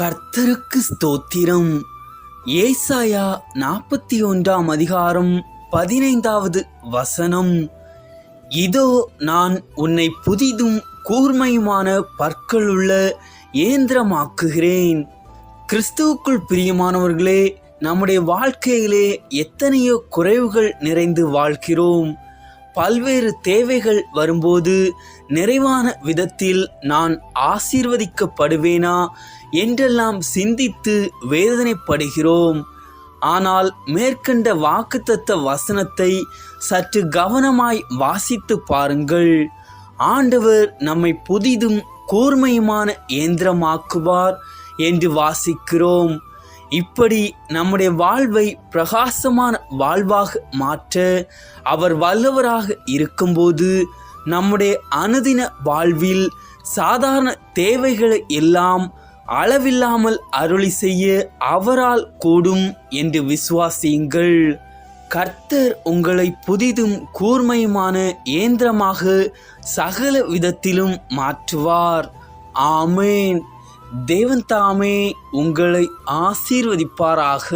கர்த்தருக்கு ஸ்தோத்திரம். ஏசாயா நாற்பத்தி ஒன்றாம் அதிகாரம் பதினைந்தாவது வசனம். இதோ நான் உன்னை புதிதும் கூர்மையுமான பற்களுள்ள இயந்திரமாக்குகிறேன். கிறிஸ்துவுக்குள் பிரியமானவர்களே நம்முடைய வாழ்க்கையிலே எத்தனையோ குறைவுகள் நிறைந்து வாழ்கிறோம். பல்வேறு தேவைகள் வரும்போது நிறைவான விதத்தில் நான் ஆசீர்வதிக்கப்படுவேனா என்றெல்லாம் சிந்தித்து வேதனைப்படுகிறோம். ஆனால் மேற்கண்ட வாக்குத்தத்த வசனத்தை சற்று கவனமாய் வாசித்து பாருங்கள். ஆண்டவர் நம்மை புதிதும் கூர்மையுமான இயந்திரமாக்குவார் என்று வாசிக்கிறோம். இப்படி நம்முடைய வாழ்வை பிரகாசமான வாழ்வாக மாற்ற அவர் வல்லவராக இருக்கும்போது நம்முடைய அனுதின வாழ்வில் சாதாரண தேவைகளை எல்லாம் அளவில்லாமல் அருளி செய்ய அவரால் கூடும் என்று விசுவாசியுங்கள். கர்த்தர் உங்களை புதிதும் கூர்மையுமான இயந்திரமாக சகல விதத்திலும் மாற்றுவார். ஆமேன். தேவன் தாமே உங்களை ஆசீர்வதிப்பாராக.